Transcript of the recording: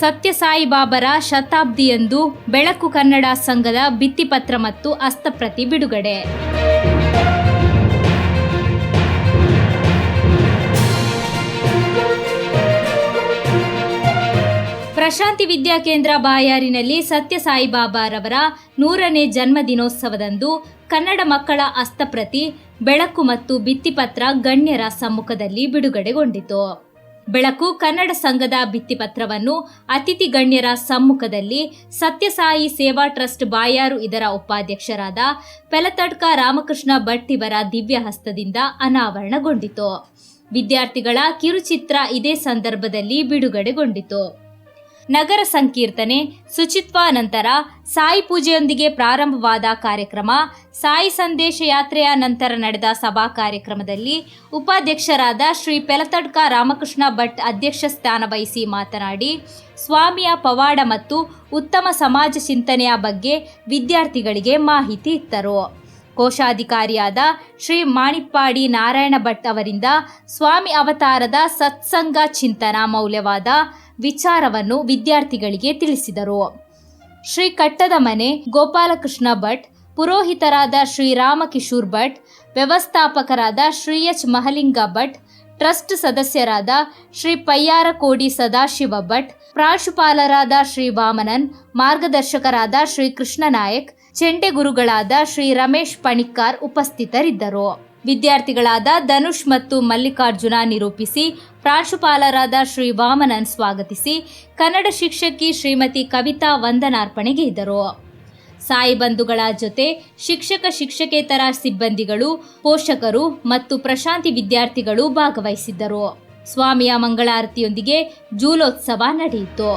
ಸತ್ಯಸಾಯಿ ಬಾಬರ ಶತಾಬ್ದಿಯಂದು ಬೆಳಕು ಕನ್ನಡ ಸಂಘದ ಭಿತ್ತಿಪತ್ರ ಮತ್ತು ಹಸ್ತಪ್ರತಿ ಬಿಡುಗಡೆ. ಪ್ರಶಾಂತಿ ವಿದ್ಯಾಕೇಂದ್ರ ಬಾಯಾರಿನಲ್ಲಿ ಸತ್ಯಸಾಯಿ ಬಾಬಾರವರ ನೂರನೇ ಜನ್ಮ ದಿನೋತ್ಸವದಂದು ಕನ್ನಡ ಮಕ್ಕಳ ಹಸ್ತಪ್ರತಿ ಬೆಳಕು ಮತ್ತು ಭಿತ್ತಿಪತ್ರ ಗಣ್ಯರ ಸಮ್ಮುಖದಲ್ಲಿ ಬಿಡುಗಡೆಗೊಂಡಿತು. ಬೆಳಕು ಕನ್ನಡ ಸಂಘದ ಭಿತ್ತಿಪತ್ರವನ್ನು ಅತಿಥಿ ಗಣ್ಯರ ಸಮ್ಮುಖದಲ್ಲಿ ಸತ್ಯಸಾಯಿ ಸೇವಾ ಟ್ರಸ್ಟ್ ಬಾಯಾರು ಇದರ ಉಪಾಧ್ಯಕ್ಷರಾದ ಪೆಲತಡ್ಕ ರಾಮಕೃಷ್ಣ ಭಟ್ ಇವರ ದಿವ್ಯ ಹಸ್ತದಿಂದ ಅನಾವರಣಗೊಂಡಿತು. ವಿದ್ಯಾರ್ಥಿಗಳ ಕಿರುಚಿತ್ರ ಇದೇ ಸಂದರ್ಭದಲ್ಲಿ ಬಿಡುಗಡೆಗೊಂಡಿತು. ನಗರ ಸಂಕೀರ್ತನೆ ಶುಚಿತ್ವ ನಂತರ ಸಾಯಿ ಪೂಜೆಯೊಂದಿಗೆ ಪ್ರಾರಂಭವಾದ ಕಾರ್ಯಕ್ರಮ, ಸಾಯಿ ಸಂದೇಶ ಯಾತ್ರೆಯ ನಂತರ ನಡೆದ ಸಭಾ ಕಾರ್ಯಕ್ರಮದಲ್ಲಿ ಉಪಾಧ್ಯಕ್ಷರಾದ ಶ್ರೀ ಪೆಲತಡ್ಕ ರಾಮಕೃಷ್ಣ ಭಟ್ ಅಧ್ಯಕ್ಷ ಸ್ಥಾನ ವಹಿಸಿ ಮಾತನಾಡಿ, ಸ್ವಾಮಿಯ ಪವಾಡ ಮತ್ತು ಉತ್ತಮ ಸಮಾಜ ಚಿಂತನೆಯ ಬಗ್ಗೆ ವಿದ್ಯಾರ್ಥಿಗಳಿಗೆ ಮಾಹಿತಿ ಇತ್ತರು. ಕೋಶಾಧಿಕಾರಿಯಾದ ಶ್ರೀ ಮಾಣಿಪ್ಪಾಡಿ ನಾರಾಯಣ ಭಟ್ ಅವರಿಂದ ಸ್ವಾಮಿ ಅವತಾರದ ಸತ್ಸಂಗ ಚಿಂತನ ಮೌಲ್ಯವಾದ ವಿಚಾರವನ್ನು ವಿದ್ಯಾರ್ಥಿಗಳಿಗೆ ತಿಳಿಸಿದರು. ಶ್ರೀ ಕಟ್ಟದ ಮನೆ ಗೋಪಾಲಕೃಷ್ಣ ಭಟ್, ಪುರೋಹಿತರಾದ ಶ್ರೀ ರಾಮಕಿಶೋರ್ ಭಟ್, ವ್ಯವಸ್ಥಾಪಕರಾದ ಶ್ರೀ ಎಚ್ ಮಹಲಿಂಗ ಭಟ್, ಟ್ರಸ್ಟ್ ಸದಸ್ಯರಾದ ಶ್ರೀ ಪಯ್ಯಾರಕೋಡಿ ಸದಾಶಿವ ಭಟ್, ಪ್ರಾಂಶುಪಾಲರಾದ ಶ್ರೀ ವಾಮನನ್, ಮಾರ್ಗದರ್ಶಕರಾದ ಶ್ರೀ ಕೃಷ್ಣ ನಾಯಕ್ ಚೆಂಡೆ ಗುರುಗಳಾದ ಶ್ರೀ ರಮೇಶ್ ಪಣಿಕ್ಕಾರ್ ಉಪಸ್ಥಿತರಿದ್ದರು. ವಿದ್ಯಾರ್ಥಿಗಳಾದ ಧನುಷ್ ಮತ್ತು ಮಲ್ಲಿಕಾರ್ಜುನ ನಿರೂಪಿಸಿ, ಪ್ರಾಂಶುಪಾಲರಾದ ಶ್ರೀ ವಾಮನನ್ ಸ್ವಾಗತಿಸಿ, ಕನ್ನಡ ಶಿಕ್ಷಕಿ ಶ್ರೀಮತಿ ಕವಿತಾ ವಂದನಾರ್ಪಣೆಗೈದರು ಸಾಯಿ ಬಂಧುಗಳ ಜೊತೆ ಶಿಕ್ಷಕ ಶಿಕ್ಷಕೇತರ ಸಿಬ್ಬಂದಿಗಳು, ಪೋಷಕರು ಮತ್ತು ಪ್ರಶಾಂತಿ ವಿದ್ಯಾರ್ಥಿಗಳು ಭಾಗವಹಿಸಿದ್ದರು. ಸ್ವಾಮಿಯ ಮಂಗಳಾರತಿಯೊಂದಿಗೆ ಜೂಲೋತ್ಸವ ನಡೆಯಿತು.